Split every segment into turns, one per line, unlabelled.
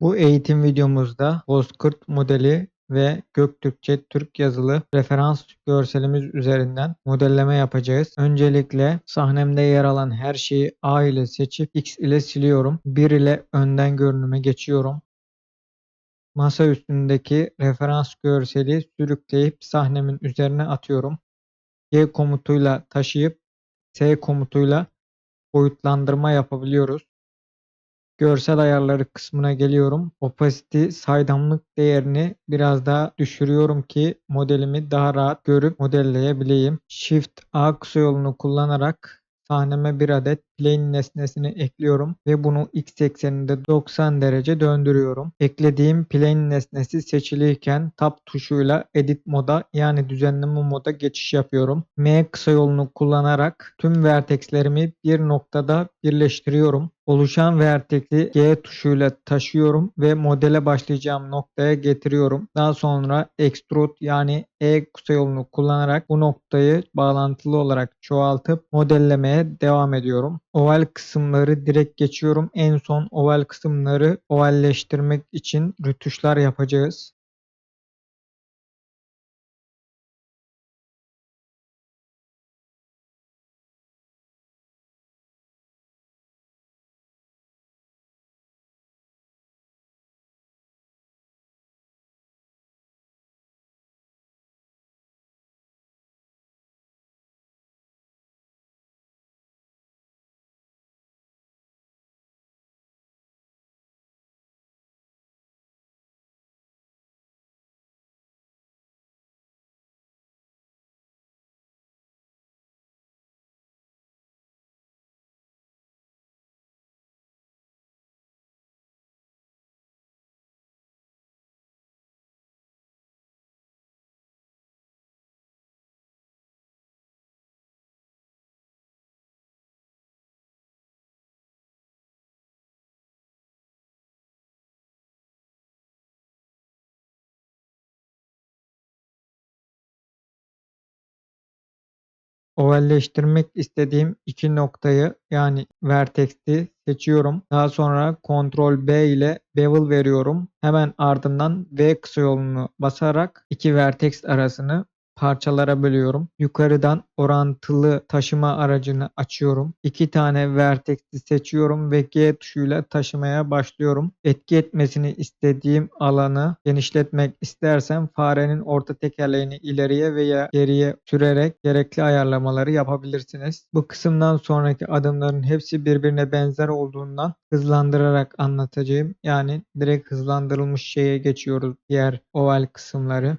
Bu eğitim videomuzda Bozkurt modeli ve Göktürkçe Türk yazılı referans görselimiz üzerinden modelleme yapacağız. Öncelikle sahnemde yer alan her şeyi A ile seçip X ile siliyorum. 1 ile önden görünüme geçiyorum. Masa üstündeki referans görseli sürükleyip sahnemin üzerine atıyorum. G komutuyla taşıyıp S komutuyla boyutlandırma yapabiliyoruz. Görsel ayarları kısmına geliyorum. Opacity saydamlık değerini biraz daha düşürüyorum ki modelimi daha rahat görüp modelleyebileyim. Shift A kısa yolunu kullanarak sahneme bir adet plane nesnesini ekliyorum ve bunu x ekseninde 90 derece döndürüyorum. Eklediğim plane nesnesi seçiliyken tab tuşuyla edit moda yani düzenleme moda geçiş yapıyorum. M kısa yolunu kullanarak tüm vertexlerimi bir noktada birleştiriyorum. Oluşan vertex'i G tuşuyla taşıyorum ve modele başlayacağım noktaya getiriyorum. Daha sonra extrude yani E kısa yolunu kullanarak bu noktayı bağlantılı olarak çoğaltıp modellemeye devam ediyorum. Oval kısımları direkt geçiyorum. En son oval kısımları ovalleştirmek için rütuşlar yapacağız. Ovalleştirmek istediğim iki noktayı yani vertex'i seçiyorum. Daha sonra Ctrl B ile bevel veriyorum. Hemen ardından V kısa yolunu basarak iki vertex arasını parçalara bölüyorum. Yukarıdan orantılı taşıma aracını açıyorum. İki tane vertex'i seçiyorum ve G tuşuyla taşımaya başlıyorum. Etki etmesini istediğim alanı genişletmek istersem farenin orta tekerleğini ileriye veya geriye sürerek gerekli ayarlamaları yapabilirsiniz. Bu kısımdan sonraki adımların hepsi birbirine benzer olduğundan hızlandırarak anlatacağım. Yani direkt hızlandırılmış şeye geçiyoruz diğer oval kısımları.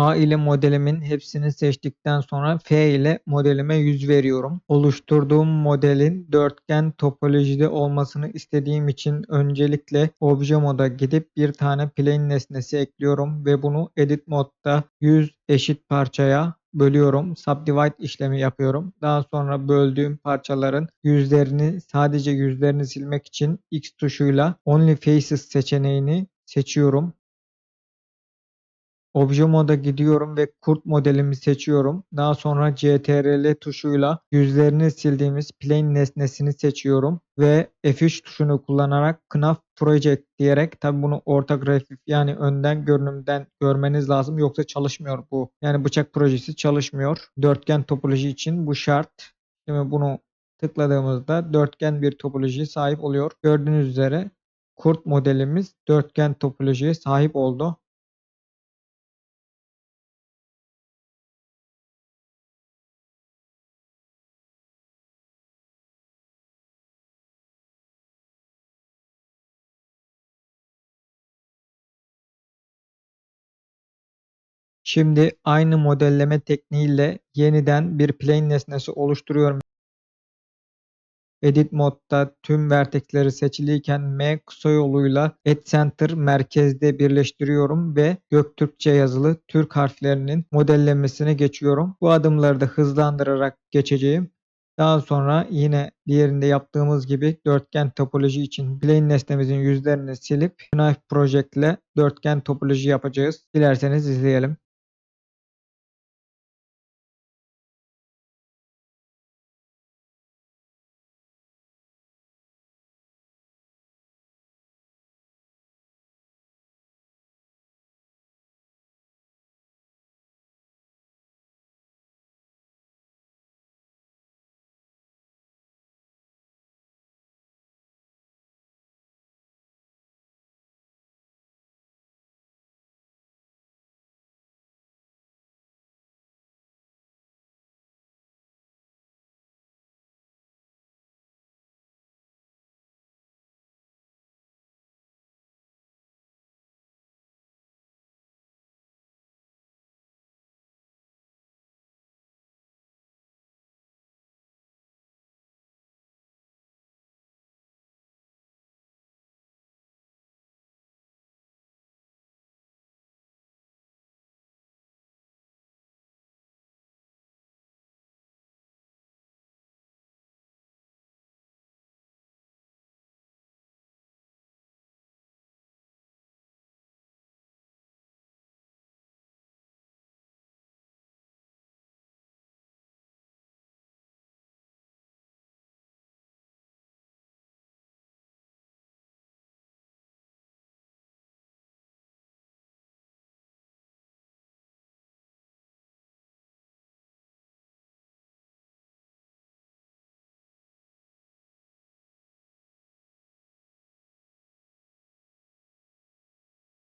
A ile modelimin hepsini seçtikten sonra F ile modelime yüz veriyorum. Oluşturduğum modelin dörtgen topolojide olmasını istediğim için öncelikle obje moda gidip bir tane plane nesnesi ekliyorum ve bunu edit modda 100 eşit parçaya bölüyorum. Subdivide işlemi yapıyorum. Daha sonra böldüğüm parçaların yüzlerini sadece yüzlerini silmek için X tuşuyla Only Faces seçeneğini seçiyorum. Obje moda gidiyorum ve kurt modelimi seçiyorum. Daha sonra CTRL tuşuyla yüzlerini sildiğimiz plane nesnesini seçiyorum ve F3 tuşunu kullanarak Knaf Project diyerek tabi bunu ortografik yani önden görünümden görmeniz lazım yoksa çalışmıyor bu. Yani bıçak projesi çalışmıyor. Dörtgen topoloji için bu şart. Şimdi bunu tıkladığımızda dörtgen bir topoloji sahip oluyor. Gördüğünüz üzere kurt modelimiz dörtgen topolojiye sahip oldu. Şimdi aynı modelleme tekniğiyle yeniden bir plane nesnesi oluşturuyorum. Edit modda tüm vertexleri seçiliyken M kısa yoluyla Add Center merkezde birleştiriyorum ve Göktürkçe yazılı Türk harflerinin modellemesine geçiyorum. Bu adımları da hızlandırarak geçeceğim. Daha sonra yine diğerinde yaptığımız gibi dörtgen topoloji için plane nesnemizin yüzlerini silip Knife Project ile dörtgen topoloji yapacağız. Dilerseniz izleyelim.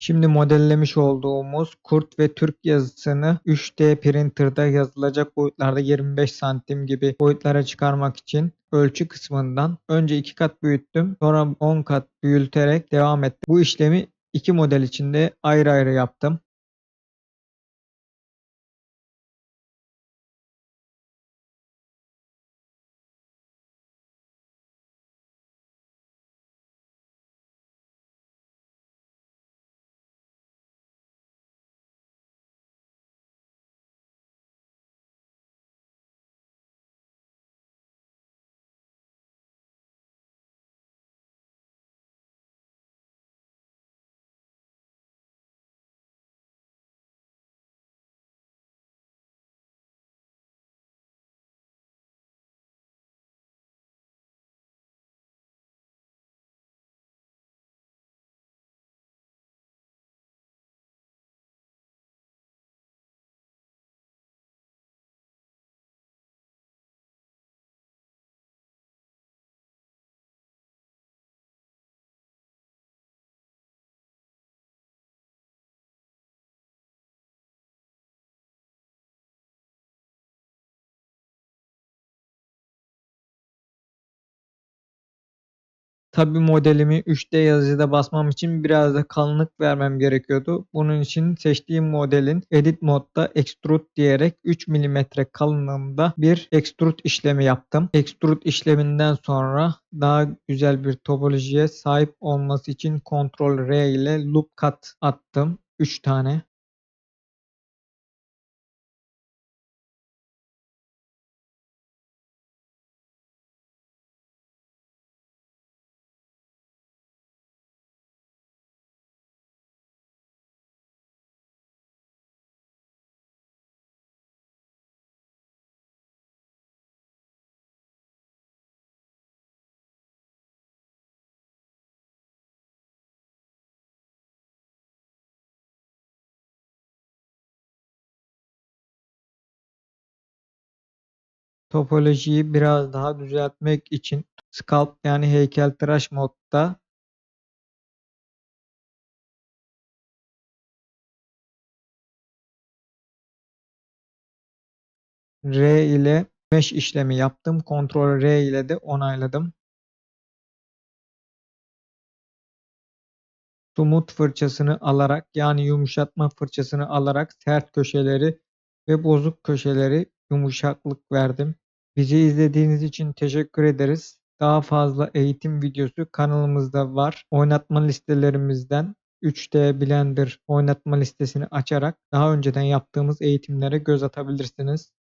Şimdi modellemiş olduğumuz kurt ve Türk yazısını 3D printer'da yazılacak boyutlarda 25 santim gibi boyutlara çıkarmak için ölçü kısmından önce 2 kat büyüttüm. Sonra 10 kat büyüterek devam ettim. Bu işlemi iki model içinde ayrı ayrı yaptım. Tabi modelimi 3D yazıcıda basmam için biraz da kalınlık vermem gerekiyordu. Bunun için seçtiğim modelin Edit modda Extrude diyerek 3 mm kalınlığında bir Extrude işlemi yaptım. Extrude işleminden sonra daha güzel bir topolojiye sahip olması için Ctrl R ile Loop Cut attım. 3 tane. Topolojiyi biraz daha düzeltmek için Sculpt yani heykeltıraş modda R ile mesh işlemi yaptım. Ctrl R ile de onayladım. Sumut fırçasını alarak yani yumuşatma fırçasını alarak sert köşeleri ve bozuk köşeleri yumuşaklık verdim. Bizi izlediğiniz için teşekkür ederiz. Daha fazla eğitim videosu kanalımızda var. Oynatma listelerimizden 3D Blender oynatma listesini açarak daha önceden yaptığımız eğitimlere göz atabilirsiniz.